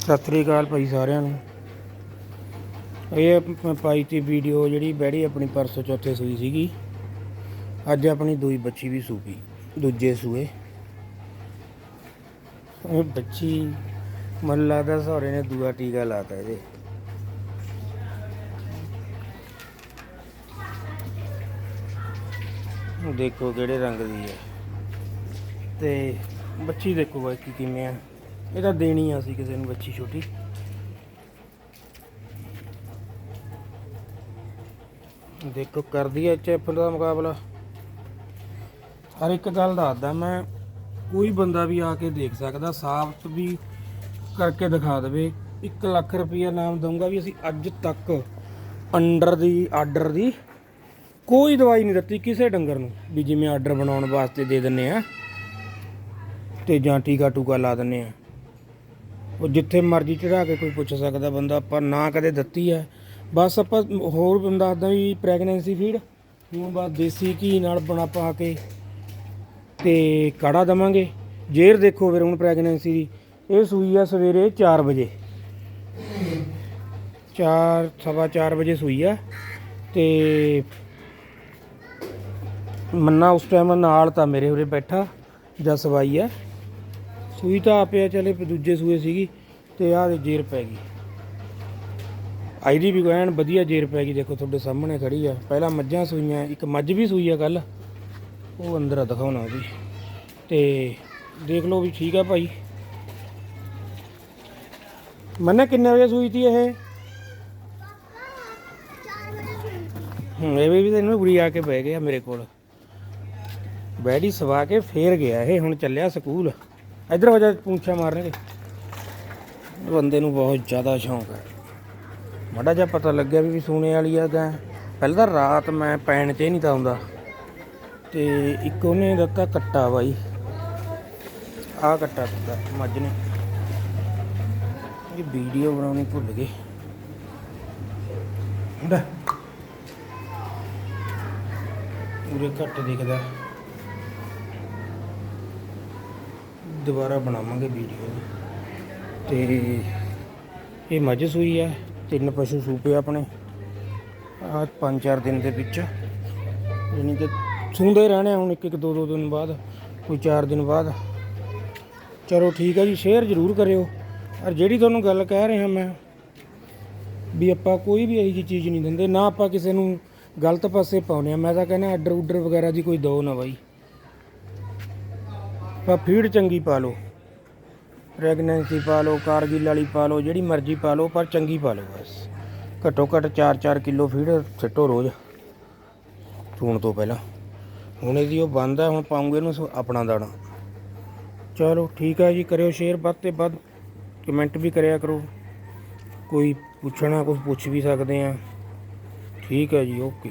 ਸਤਿ ਸ੍ਰੀ ਅਕਾਲ ਭਾਈ ਸਾਰਿਆਂ ਨੂੰ। ਇਹ ਮੈਂ ਪਾਈ ਤੀ ਵੀਡੀਓ ਜਿਹੜੀ ਬੈੜੀ ਆਪਣੀ ਪਰਸੋਂ ਚੌਥੇ ਸੂਈ ਸੀਗੀ। ਅੱਜ ਆਪਣੀ ਦੂਈ ਬੱਚੀ ਵੀ ਸੂਪੀ ਦੂਜੇ ਸੂਏ। ਇਹ ਬੱਚੀ ਮਨ ਲੱਗਦਾ ਸਹੁਰੇ ਨੇ ਦੂਆ ਟੀਕਾ ਲਾਤਾ ਇਹਦੇ। ਦੇਖੋ ਕਿਹੜੇ ਰੰਗ ਦੀ ਹੈ। ਤੇ ਬੱਚੀ ਦੇਖੋ ਬਾਕੀ ਕਿਵੇਂ ਆ। ਇਹ ਤਾਂ ਦੇਣੀ ਆ ਸੀ ਕਿਸੇ ਨੂੰ ਬੱਚੀ ਛੋਟੀ। ਦੇਖੋ, ਕਰਦੀ ਐ ਚੈਪਲ ਦਾ ਮੁਕਾਬਲਾ। ਹਰ ਇੱਕ ਗੱਲ ਦੱਸਦਾ ਮੈਂ, ਕੋਈ ਬੰਦਾ ਵੀ ਆ ਕੇ ਦੇਖ ਸਕਦਾ, ਸਾਬਤ ਵੀ ਕਰਕੇ ਦਿਖਾ ਦੇਵੇ। 1 ਲੱਖ ਰੁਪਈਆ ਨਾਮ ਦਊਂਗਾ ਵੀ ਅਸੀਂ ਅੱਜ ਤੱਕ ਅੰਡਰ ਦੀ, ਆਰਡਰ ਦੀ ਕੋਈ ਦਵਾਈ ਨਹੀਂ ਦਿੱਤੀ ਕਿਸੇ ਡੰਗਰ ਨੂੰ, ਵੀ ਜਿਵੇਂ ਆਰਡਰ ਬਣਾਉਣ ਵਾਸਤੇ ਦੇ ਦਿੰਨੇ ਆ, ਤੇ ਜਾਂ ਟੀਕਾ ਟੂਕਾ ਲਾ ਦਿੰਨੇ ਆ। ਉਹ ਜਿੱਥੇ ਮਰਜ਼ੀ ਚੜਾ ਕੇ ਕੋਈ ਪੁੱਛ ਸਕਦਾ ਬੰਦਾ, ਆਪਾਂ ਨਾ ਕਦੇ ਦਿੱਤੀ ਹੈ। ਬਸ ਆਪਾਂ ਹੋਰ ਬੰਦਾ ਦੱਸਦਾ ਵੀ ਪ੍ਰੈਗਨੈਂਸੀ ਫੀਡ ਹੁਣ ਬਸ ਦੇਸੀ ਘੀ ਨਾਲ ਬਣਾ ਪਾ ਕੇ ਤੇ ਕਾੜਾ ਦਵਾਂਗੇ। ਜੇਰ ਦੇਖੋ ਫਿਰ ਹੁਣ ਪ੍ਰੈਗਨੈਂਸੀ ਦੀ। ਇਹ ਸੂਈ ਆ ਸਵੇਰੇ 4 ਵਜੇ। 4 ਸਵਾ 4 ਵਜੇ ਸੂਈ ਆ। ਤੇ ਮੰਨਾ ਉਸ ਟਾਈਮ ਨਾਲ ਤਾਂ ਮੇਰੇ ਉਰੇ ਬੈਠਾ, ਜਾਂ ਸਵਾਈ ਆ। ਸੂਈ ਤਾਂ ਆਪਿਆ ਚਲੇ ਦੂਜੇ ਸੂਏ ਸੀਗੀ ਤੇ ਆਹ ਦੇ ਜੇਰ ਪੈ ਗਈ। ਆਈ ਦੀ ਵੀ ਐਨ ਵਧੀਆ ਜੇਰ ਪੈ ਗਈ, ਦੇਖੋ ਤੁਹਾਡੇ ਸਾਹਮਣੇ ਖੜੀ ਆ। ਪਹਿਲਾਂ ਮੱਝਾਂ ਸੂਈਆਂ, ਇੱਕ ਮੱਝ ਵੀ ਸੂਈ ਆ ਕੱਲ ਉਹ ਅੰਦਰ ਆ ਦਿਖਾਉਣਾ ਉਹਦੀ। ਤੇ ਦੇਖ ਲਓ ਵੀ ਠੀਕ ਆ ਭਾਈ। ਮੰਨੇ ਕਿੰਨੇ ਵਜੇ ਸੂਈ ਤੀ ਇਹ? ਇਹ ਵੀ ਤੈਨੂੰ ਬੁਰੀ ਆ ਕੇ ਬਹਿ ਗਿਆ ਮੇਰੇ ਕੋਲ। ਬੈਡੀ ਸਵਾ ਕੇ ਫੇਰ ਗਿਆ ਇਹ, ਹੁਣ ਚੱਲਿਆ ਸਕੂਲ। ਇਧਰ ਹੋ ਜਾ ਪੂੰਛਾ ਮਾਰਨੇ ਦੇ ਬੰਦੇ ਨੂੰ ਬਹੁਤ ਜ਼ਿਆਦਾ ਸ਼ੌਂਕ ਹੈ। ਮਾੜਾ ਜਿਹਾ ਪਤਾ ਲੱਗਿਆ ਵੀ ਸੂਣੇ ਵਾਲੀ ਆ ਗਾਂ ਪਹਿਲਾਂ ਤਾਂ ਰਾਤ ਮੈਂ ਪੈਣ ਹੀ ਨਹੀਂ ਤਾਂ ਆਉਂਦਾ ਤੇ ਇੱਕ ਉਹਨੇ ਦਿੱਤਾ ਕੱਟਾ ਬਾਈ। ਆਹ ਕੱਟਾ ਦਿੱਤਾ ਮੱਝ ਨੇ। ਇਹ ਵੀਡੀਓ ਬਣਾਉਣੀ ਭੁੱਲ ਗਏ। ਹੁੰਦਾ ਉਰੇ ਘੱਟ ਦਿਖਦਾ। ਦੁਬਾਰਾ ਬਣਾਵਾਂਗੇ ਵੀਡੀਓ ਤੇ ਇਹ ਮੱਝ ਸੂਈ ਹੈ ਤਿੰਨ ਪਸ਼ੂ ਸੂਪੇ ਆਪਣੇ। ਆ ਪੰਜ ਚਾਰ ਦਿਨ ਦੇ ਵਿੱਚ। ਯਾਨੀ ਕਿ ਸੂੰਦੇ ਰਹਿਣੇ ਆ ਹੁਣ ਇੱਕ ਇੱਕ ਦੋ ਦੋ ਦਿਨ ਬਾਅਦ, ਕੋਈ ਚਾਰ ਦਿਨ ਬਾਅਦ। ਚਲੋ ਠੀਕ ਹੈ ਜੀ, ਸ਼ੇਅਰ ਜ਼ਰੂਰ ਕਰਿਓ। ਔਰ ਜਿਹੜੀ ਤੁਹਾਨੂੰ ਗੱਲ ਕਹਿ ਰਿਹਾ ਮੈਂ, ਵੀ ਆਪਾਂ ਕੋਈ ਵੀ ਇਹੋ ਜਿਹੀ ਚੀਜ਼ ਨਹੀਂ ਦਿੰਦੇ, ਨਾ ਆਪਾਂ ਕਿਸੇ ਨੂੰ ਗਲਤ ਪਾਸੇ ਪਾਉਨੇ ਆ। ਮੈਂ ਤਾਂ ਕਹਿੰਦਾ ਆਰਡਰ ਉਡਰ ਵਗੈਰਾ ਦੀ ਕੋਈ ਦੋ ਨਾ ਬਾਈ। ਆਪਾਂ ਫੀਡ ਚੰਗੀ ਪਾ ਲਓ। ਪ੍ਰੈਗਨੈਂਸੀ ਪਾ ਲਓ, ਕਾਰਗਿਲ ਵਾਲੀ ਪਾ ਲਓ, ਜਿਹੜੀ ਮਰਜ਼ੀ ਪਾ ਲਓ, ਪਰ ਚੰਗੀ ਪਾ ਲਓ ਬਸ। ਘੱਟੋ ਘੱਟ 4-4 ਕਿਲੋ ਫੀਡ ਸਿੱਟੋ ਰੋਜ਼ ਸੂਣ ਤੋਂ ਪਹਿਲਾਂ। ਹੁਣ ਇਹਦੀ ਉਹ ਬੰਦ ਹੈ, ਹੁਣ ਪਾਉਂਗੇ ਇਹਨੂੰ ਸ- ਆਪਣਾ ਦਾਣਾ। ਚਲੋ ਠੀਕ ਹੈ ਜੀ, ਕਰਿਓ ਸ਼ੇਅਰ ਵੱਧ ਤੇ ਵੱਧ ਕਮੈਂਟ ਵੀ ਕਰਿਆ ਕਰੋ। ਕੋਈ ਪੁੱਛਣਾ ਕੁਝ ਪੁੱਛ ਵੀ ਸਕਦੇ ਆ ਠੀਕ ਹੈ ਜੀ ਓਕੇ